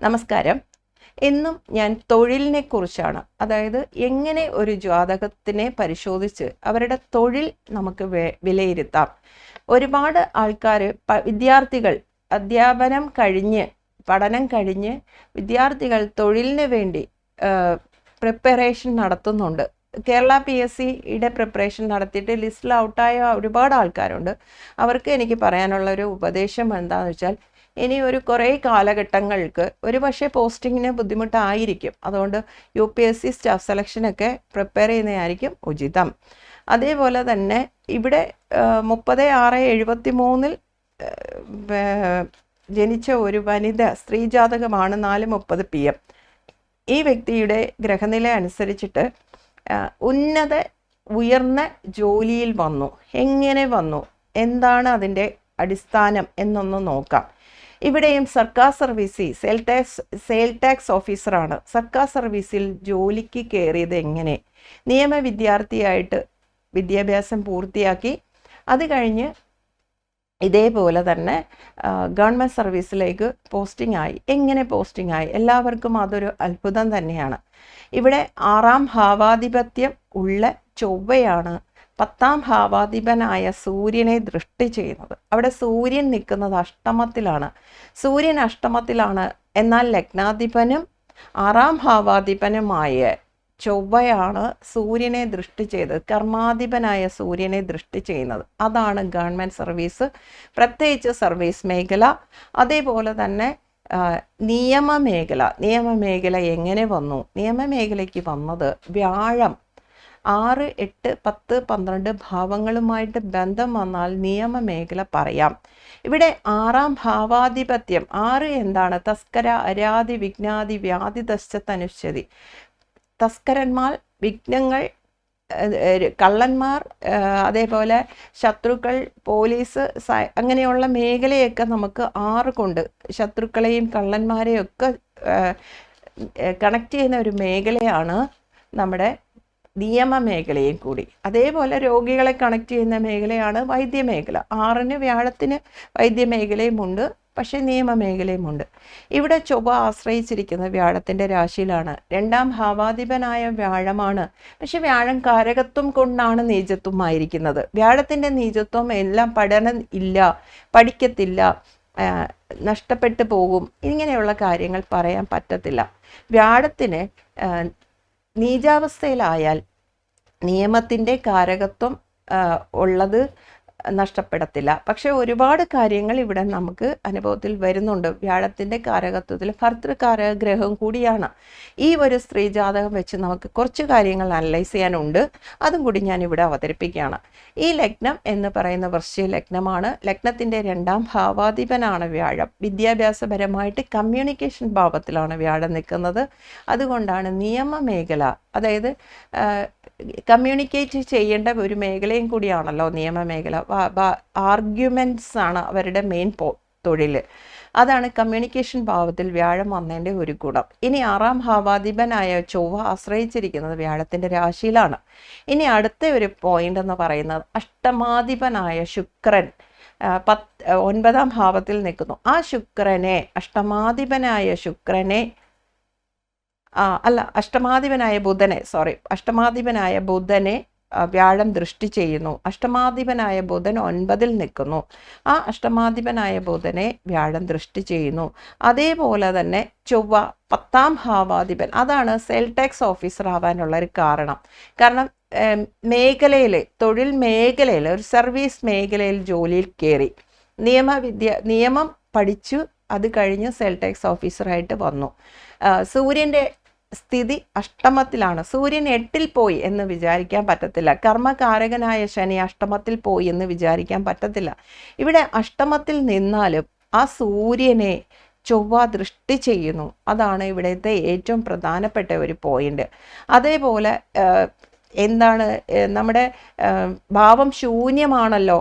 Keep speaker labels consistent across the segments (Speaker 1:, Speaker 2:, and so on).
Speaker 1: നമസ്കാരം. എന്നും ഞാൻ തൊഴിലിനെ കുറിച്ചാണ്. അതായത് എങ്ങനെ ഒരു ജാതകത്തിനെ പരിശോധിച്ച് അവരുടെ തൊഴിൽ നമുക്ക് വിലയിരുത്താം. ഒരുപാട് ആൾക്കാർ വിദ്യാർത്ഥികൾ അധ്യാപനം കഴിഞ്ഞ് പഠനം കഴിഞ്ഞ് വിദ്യാർത്ഥികൾ തൊഴിലിന് വേണ്ടി പ്രിപ്പറേഷൻ നടത്തുന്നുണ്ട്. കേരള പി എസ് സിയുടെ പ്രിപ്പറേഷൻ നടത്തിയിട്ട് ലിസ്റ്റിൽ ഔട്ടായ ഒരുപാട് ആൾക്കാരുണ്ട്. അവർക്ക് എനിക്ക് പറയാനുള്ള ഒരു ഉപദേശം എന്താണെന്ന് വെച്ചാൽ ഇനി ഒരു കുറേ കാലഘട്ടങ്ങൾക്ക് ഒരു പക്ഷേ പോസ്റ്റിങ്ങിന് ബുദ്ധിമുട്ടായിരിക്കും. അതുകൊണ്ട് U P S C staff സെലക്ഷനൊക്കെ prepare ചെയ്യുന്നതായിരിക്കും ഉചിതം. അതേപോലെ തന്നെ ഇവിടെ മുപ്പത് ആറ് എഴുപത്തി മൂന്നിൽ ജനിച്ച ഒരു വനിത സ്ത്രീ ജാതകമാണ് നാല് മുപ്പത് പി എം. ഈ വ്യക്തിയുടെ ഗ്രഹനില അനുസരിച്ചിട്ട് ഉന്നത ഉയർന്ന ജോലിയിൽ വന്നു. എങ്ങനെ വന്നു? എന്താണ് അതിന്റെ അടിസ്ഥാനം എന്നൊന്ന് നോക്കാം. ഇവിടെയും സർക്കാർ സർവീസിൽ സെയിൽ ടാക്സ് സെയിൽ ടാക്സ് ഓഫീസറാണ് സർക്കാർ സർവീസിൽ ജോലിക്ക് കയറിയത് എങ്ങനെ? നിയമ വിദ്യാർത്ഥിയായിട്ട് വിദ്യാഭ്യാസം പൂർത്തിയാക്കി. അത് കഴിഞ്ഞ് ഇതേപോലെ തന്നെ ഗവൺമെന്റ് സർവീസിലേക്ക് പോസ്റ്റിംഗ് ആയി. എങ്ങനെ പോസ്റ്റിംഗ് ആയി? എല്ലാവർക്കും അതൊരു അത്ഭുതം തന്നെയാണ്. ഇവിടെ ആറാം ഭാവാധിപത്യം ഉള്ള ചൊവ്വയാണ് പത്താം ഭാവാധിപനായ സൂര്യനെ ദൃഷ്ടി ചെയ്യുന്നത്. അവിടെ സൂര്യൻ നിൽക്കുന്നത് അഷ്ടമത്തിലാണ്. സൂര്യൻ അഷ്ടമത്തിലാണ്. എന്നാൽ ലഗ്നാധിപനും ആറാം ഭാവാധിപനുമായ ചൊവ്വയാണ് സൂര്യനെ ദൃഷ്ടി ചെയ്തത്. കർമാധിപനായ സൂര്യനെ ദൃഷ്ടി ചെയ്യുന്നത്. അതാണ് ഗവൺമെന്റ് സർവീസ് പ്രത്യേകിച്ച് സർവീസ് മേഖല. അതേപോലെ തന്നെ നിയമമേഖല. നിയമമേഖല എങ്ങനെ വന്നു? നിയമമേഖലയ്ക്ക് വന്നത് വ്യാഴം ആറ് എട്ട് പത്ത് പന്ത്രണ്ട് ഭാവങ്ങളുമായിട്ട് ബന്ധം വന്നാൽ നിയമമേഖല പറയാം. ഇവിടെ ആറാം ഭാവാധിപത്യം. ആറ് എന്താണ്? തസ്കര അരാതി വിജ്ഞാതി വ്യാധി ദശത്തനുശ്ചതി തസ്കരന്മാർ വിഘ്നങ്ങൾ കള്ളന്മാർ അതേപോലെ ശത്രുക്കൾ പോലീസ് അങ്ങനെയുള്ള മേഖലയൊക്കെ നമുക്ക് ആറ് കൊണ്ട് ശത്രുക്കളെയും കള്ളന്മാരെയും ഒക്കെ കണക്ട് ചെയ്യുന്ന ഒരു മേഖലയാണ് നമ്മുടെ നിയമ മേഖലയും കൂടി. അതേപോലെ രോഗികളെ കണക്ട് ചെയ്യുന്ന മേഖലയാണ് വൈദ്യമേഖല. ആറിന് വ്യാഴത്തിന് വൈദ്യമേഖലയുമുണ്ട് പക്ഷേ നിയമമേഖലയുമുണ്ട് ഇവിടെ ചൊവ്വ ആശ്രയിച്ചിരിക്കുന്ന വ്യാഴത്തിന്റെ രാശിയിലാണ്. രണ്ടാം ഭാവാധിപനായ വ്യാഴമാണ്. പക്ഷെ വ്യാഴം കാരകത്വം കൊണ്ടാണ് നീചത്വമായിരിക്കുന്നത് വ്യാഴത്തിന്റെ നീചത്വം എല്ലാം പഠനം ഇല്ല പഠിക്കത്തില്ല നഷ്ടപ്പെട്ടു പോകും. ഇങ്ങനെയുള്ള കാര്യങ്ങൾ പറയാൻ പറ്റത്തില്ല. വ്യാഴത്തിന് നീചാവസ്ഥയിലായാൽ നിയമത്തിന്റെ കാരകത്വം ഉള്ളത് നഷ്ടപ്പെടത്തില്ല. പക്ഷെ ഒരുപാട് കാര്യങ്ങൾ ഇവിടെ നമുക്ക് അനുഭവത്തിൽ വരുന്നുണ്ട്. വ്യാഴത്തിന്റെ കാരകത്വത്തിൽ ഭർത്തൃകാരക ഗ്രഹം കൂടിയാണ്. ഈ ഒരു സ്ത്രീ ജാതകം വെച്ച് നമുക്ക് കുറച്ച് കാര്യങ്ങൾ അനലൈസ് ചെയ്യാനുണ്ട്. അതും കൂടി ഞാൻ ഇവിടെ അവതരിപ്പിക്കുകയാണ്. ഈ ലഗ്നം എന്ന് പറയുന്ന വൃശ്ചിക ലഗ്നമാണ്. ലഗ്നത്തിന്റെ രണ്ടാം ഭാവാധിപനാണ് വ്യാഴം. വിദ്യാഭ്യാസപരമായിട്ട് കമ്മ്യൂണിക്കേഷൻ ഭാവത്തിലാണ് വ്യാഴം നിൽക്കുന്നത്. അതുകൊണ്ടാണ് നിയമ മേഖല അതായത് കമ്മ്യൂണിക്കേറ്റ് ചെയ്യേണ്ട ഒരു മേഖലയും കൂടിയാണല്ലോ നിയമമേഖല. ആർഗ്യുമെന്റ്സ് ആണ് അവരുടെ മെയിൻ പോ തൊഴിൽ അതാണ് കമ്മ്യൂണിക്കേഷൻ ഭാവത്തിൽ വ്യാഴം വന്നതിന്റെ ഒരു ഗുണം. ഇനി ആറാം ഭാവാധിപനായ ചൊവ്വ ആശ്രയിച്ചിരിക്കുന്നത് വ്യാഴത്തിന്റെ രാശിയിലാണ്. ഇനി അടുത്ത ഒരു പോയിന്റ് എന്ന് പറയുന്നത് അഷ്ടമാധിപനായ ശുക്രൻ പത്ത് ഒൻപതാം ഭാവത്തിൽ നിൽക്കുന്നു. ആ ശുക്രനെ അഷ്ടമാധിപനായ ശുക്രനെ അല്ല അഷ്ടമാധിപനായ ബുധനെ സോറി അഷ്ടമാധിപനായ ബുധനെ വ്യാഴം ദൃഷ്ടി ചെയ്യുന്നു. അഷ്ടമാധിപനായ ബുധൻ ഒൻപതിൽ നിൽക്കുന്നു. ആ അഷ്ടമാധിപനായ ബുധനെ വ്യാഴം ദൃഷ്ടി ചെയ്യുന്നു. അതേപോലെ തന്നെ ചൊവ്വ പത്താം ഭാവാധിപൻ. അതാണ് സെൽ ടാക്സ് ഓഫീസർ ആവാനുള്ള ഒരു കാരണം. കാരണം മേഖലയിൽ തൊഴിൽ മേഖലയിൽ ഒരു സർവീസ് മേഖലയിൽ ജോലിയിൽ കയറി. നിയമവിദ്യ നിയമം പഠിച്ചു അത് കഴിഞ്ഞ് സെൽ ടാക്സ് ഓഫീസറായിട്ട് വന്നു. സൂര്യന്റെ സ്ഥിതി അഷ്ടമത്തിലാണ്. സൂര്യൻ എട്ടിൽ പോയി എന്ന് വിചാരിക്കാൻ പറ്റത്തില്ല. കർമ്മകാരകനായ ശനി അഷ്ടമത്തിൽ പോയി എന്ന് വിചാരിക്കാൻ പറ്റത്തില്ല. ഇവിടെ അഷ്ടമത്തിൽ നിന്നാലും ആ സൂര്യനെ ചൊവ്വ ദൃഷ്ടി ചെയ്യുന്നു. അതാണ് ഇവിടുത്തെ ഏറ്റവും പ്രധാനപ്പെട്ട ഒരു പോയിന്റ് അതേപോലെ എന്താണ് നമ്മുടെ ഭാവം ശൂന്യമാണല്ലോ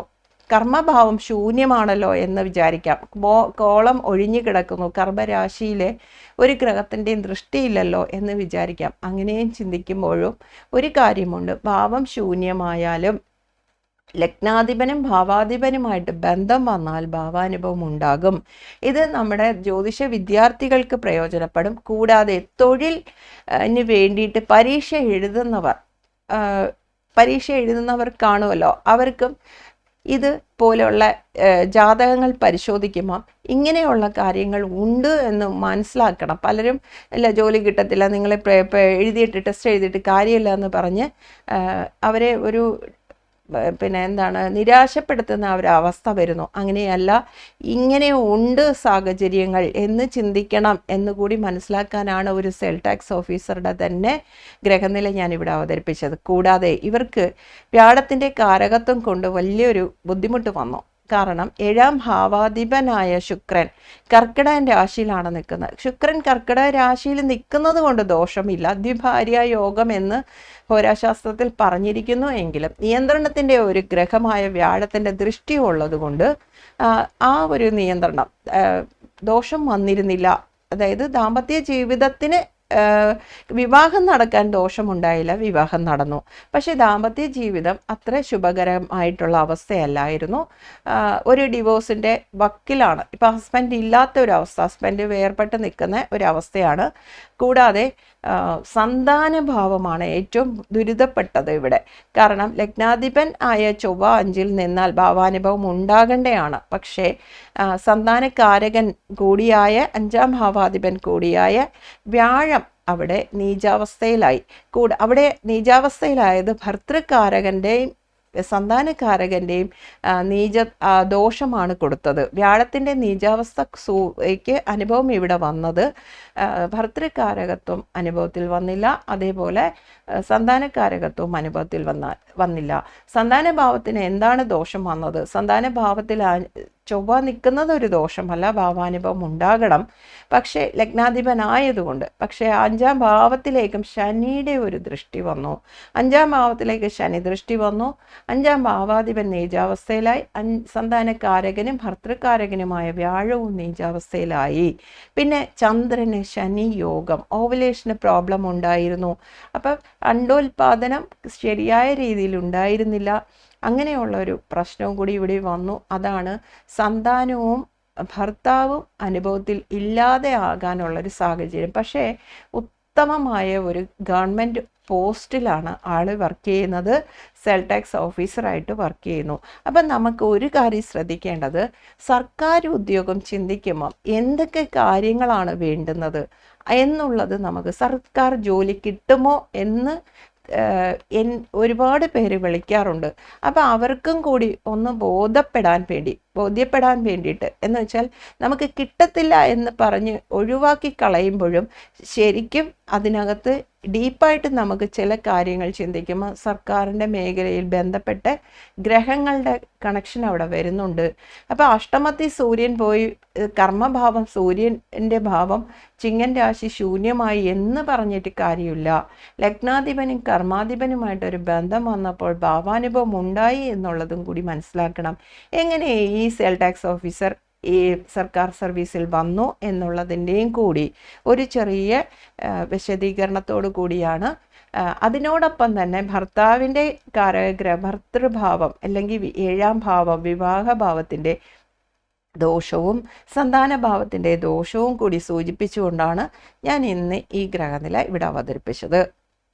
Speaker 1: കർമ്മഭാവം ശൂന്യമാണല്ലോ എന്ന് വിചാരിക്കാം. ബോ കോളം ഒഴിഞ്ഞു കിടക്കുന്നു. കർമ്മരാശിയിലെ ഒരു ഗ്രഹത്തിന്റെയും ദൃഷ്ടിയില്ലല്ലോ എന്ന് വിചാരിക്കാം. അങ്ങനെയും ചിന്തിക്കുമ്പോഴും ഒരു കാര്യമുണ്ട്. ഭാവം ശൂന്യമായാലും ലഗ്നാധിപനും ഭാവാധിപനുമായിട്ട് ബന്ധം വന്നാൽ ഭാവാനുഭവം ഉണ്ടാകും. ഇത് നമ്മുടെ ജ്യോതിഷ വിദ്യാർത്ഥികൾക്ക് പ്രയോജനപ്പെടും. കൂടാതെ തൊഴിൽ വേണ്ടിയിട്ട് പരീക്ഷ എഴുതുന്നവർ പരീക്ഷ എഴുതുന്നവർ കാണുമല്ലോ. അവർക്കും ഇത് പോലെയുള്ള ജാതകങ്ങൾ പരിശോധിക്കുമ്പോൾ ഇങ്ങനെയുള്ള കാര്യങ്ങൾ ഉണ്ട് എന്ന് മനസ്സിലാക്കണം. പലരും ഇല്ല ജോലി കിട്ടത്തില്ല നിങ്ങളെ എഴുതിയിട്ട് ടെസ്റ്റ് എഴുതിയിട്ട് കാര്യമില്ല എന്ന് പറഞ്ഞ് അവരെ ഒരു പിന്നെ എന്താണ് നിരാശപ്പെടുത്തുന്ന ഒരു അവസ്ഥ വരുന്നു. അങ്ങനെയല്ല ഇങ്ങനെ ഉണ്ട് സാഹചര്യങ്ങൾ എന്ന് ചിന്തിക്കണം എന്നുകൂടി മനസ്സിലാക്കാനാണ് ഒരു സെൽ ടാക്സ് ഓഫീസറുടെ തന്നെ ഗ്രഹനില ഞാനിവിടെ അവതരിപ്പിച്ചത്. കൂടാതെ ഇവർക്ക് വ്യാഴത്തിന്റെ കാരകത്വം കൊണ്ട് വലിയൊരു ബുദ്ധിമുട്ട് വന്നു. കാരണം ഏഴാം ഭാവാധിപനായ ശുക്രൻ കർക്കിടക രാശിയിലാണ് നിൽക്കുന്നത്. ശുക്രൻ കർക്കിടക രാശിയിൽ നിൽക്കുന്നത് കൊണ്ട് ദോഷമില്ല. ദ്വിഭാര്യ യോഗം എന്ന് ഹോരാശാസ്ത്രത്തിൽ പറഞ്ഞിരിക്കുന്നു എങ്കിലും നിയന്ത്രണത്തിന്റെ ഒരു ഗ്രഹമായ വ്യാഴത്തിന്റെ ദൃഷ്ടി ഉള്ളതുകൊണ്ട് ആ, ഒരു നിയന്ത്രണം ദോഷം വന്നിരുന്നില്ല. അതായത് ദാമ്പത്യ ജീവിതത്തിന് വിവാഹം നടക്കാൻ ദോഷമുണ്ടായില്ല വിവാഹം നടന്നു. പക്ഷേ ദാമ്പത്യ ജീവിതം അത്ര ശുഭകരമായിട്ടുള്ള അവസ്ഥയല്ലായിരുന്നു. ഒരു ഡിവോഴ്സിന്റെ വക്കിലാണ്. ഇപ്പം ഹസ്ബൻഡ് ഇല്ലാത്ത ഒരു അവസ്ഥ ഹസ്ബൻഡ് വേർപെട്ട് നിൽക്കുന്ന ഒരു അവസ്ഥയാണ്. കൂടാതെ സന്താന സന്താനഭാവമാണ് ഏറ്റവും ദുരിതപ്പെട്ടത് ഇവിടെ. കാരണം ലഗ്നാധിപൻ ആയ ചൊവ്വ അഞ്ചിൽ നിന്നാൽ ഭാവാനുഭവം ഉണ്ടാകേണ്ടതാണ് പക്ഷേ സന്താനകാരകൻ കൂടിയായ അഞ്ചാം ഭാവാധിപൻ കൂടിയായ വ്യാഴം അവിടെ നീചാവസ്ഥയിലായി. കൂടെ അവിടെ നീചാവസ്ഥയിലായത് ഭർത്തൃകാരകന്റെയും സന്താനകാരകന്റെയും നീച ദോഷമാണ് കൊടുത്തത്. വ്യാഴത്തിന്റെ നീചാവസ്ഥ സൂയ്ക്ക് അനുഭവം ഇവിടെ വന്നത് ഭർത്തൃകാരകത്വം അനുഭവത്തിൽ വന്നില്ല. അതേപോലെ സന്താനകാരകത്വം അനുഭവത്തിൽ വന്ന വന്നില്ല. സന്താനഭാവത്തിന് എന്താണ് ദോഷം വന്നത്? സന്താനഭാവത്തിൽ ആ- ചൊവ്വ നിൽക്കുന്നത് ഒരു ദോഷമല്ല ഭാവാനുഭവം ഉണ്ടാകണം. പക്ഷേ ലഗ്നാധിപനായതുകൊണ്ട് പക്ഷേ അഞ്ചാം ഭാവത്തിലേക്കും ശനിയുടെ ഒരു ദൃഷ്ടി വന്നു. അഞ്ചാം ഭാവത്തിലേക്ക് ശനി ദൃഷ്ടി വന്നു. അഞ്ചാം ഭാവാധിപൻ നീജാവസ്ഥയിലായി അൻ സന്താനകാരകനും ഭർത്തൃകാരകനുമായ വ്യാഴവും നീജാവസ്ഥയിലായി പിന്നെ ചന്ദ്രന് ശനി യോഗം. ഓവുലേഷന് പ്രോബ്ലം ഉണ്ടായിരുന്നു. അപ്പം അണ്ടോൽപാദനം ശരിയായ രീതിയിൽ ഉണ്ടായിരുന്നില്ല അങ്ങനെയുള്ള ഒരു പ്രശ്നവും കൂടി ഇവിടെ വന്നു. അതാണ് സന്താനവും ഭർത്താവും അനുഭവത്തിൽ ഇല്ലാതെ ആകാനുള്ളൊരു സാഹചര്യം. പക്ഷേ ഉത്തമമായ ഒരു ഗവൺമെന്റ് പോസ്റ്റിലാണ് ആൾ വർക്ക് ചെയ്യുന്നത്. സെൽ ടാക്സ് ഓഫീസറായിട്ട് വർക്ക് ചെയ്യുന്നു. അപ്പം നമുക്ക് ഒരു കാര്യം ശ്രദ്ധിക്കേണ്ടത്. സർക്കാർ ഉദ്യോഗം ചിന്തിക്കുമ്പം എന്തൊക്കെ കാര്യങ്ങളാണ് വേണ്ടുന്നത് എന്നുള്ളത് നമുക്ക് സർക്കാർ ജോലി കിട്ടുമോ എന്ന് ഒരുപാട് പേര് വിളിക്കാറുണ്ട്. അപ്പോൾ അവർക്കും കൂടി ഒന്ന് ബോധപ്പെടാൻ വേണ്ടി ബോധ്യപ്പെടാൻ വേണ്ടിയിട്ട്. എന്ന് വെച്ചാൽ നമുക്ക് കിട്ടത്തില്ല എന്ന് പറഞ്ഞ് ഒഴിവാക്കി കളയുമ്പോഴും ശരിക്കും അതിനകത്ത് ഡീപ്പായിട്ട് നമുക്ക് ചില കാര്യങ്ങൾ ചിന്തിക്കുമ്പോൾ സർക്കാരിന്റെ മേഖലയിൽ ബന്ധപ്പെട്ട് ഗ്രഹങ്ങളുടെ കണക്ഷൻ അവിടെ വരുന്നുണ്ട്. അപ്പോൾ അഷ്ടമത്തിൽ സൂര്യൻ പോയി കർമ്മഭാവം സൂര്യന്റെ ഭാവം ചിങ്ങൻ രാശി ശൂന്യമായി എന്ന് പറഞ്ഞിട്ട് കാര്യമില്ല. ലഗ്നാധിപനും കർമാധിപനുമായിട്ടൊരു ബന്ധം വന്നപ്പോൾ ഭാവാനുഭവം ഉണ്ടായി എന്നുള്ളതും കൂടി മനസ്സിലാക്കണം. എങ്ങനെ ഈ സെൽ ടാക്സ് ഓഫീസർ ഈ സർക്കാർ സർവീസിൽ വന്നു എന്നുള്ളതിന്റെയും കൂടി ഒരു ചെറിയ വിശദീകരണത്തോടു കൂടിയാണ്. അതിനോടൊപ്പം തന്നെ ഭർത്താവിന്റെ കാരഗ്രഹ ഭർത്തൃഭാവം അല്ലെങ്കിൽ ഏഴാം ഭാവം വിവാഹഭാവത്തിന്റെ ദോഷവും സന്താനഭാവത്തിന്റെ ദോഷവും കൂടി സൂചിപ്പിച്ചുകൊണ്ടാണ് ഞാൻ ഇന്ന് ഈ ഗ്രഹനില ഇവിടെ അവതരിപ്പിച്ചത്.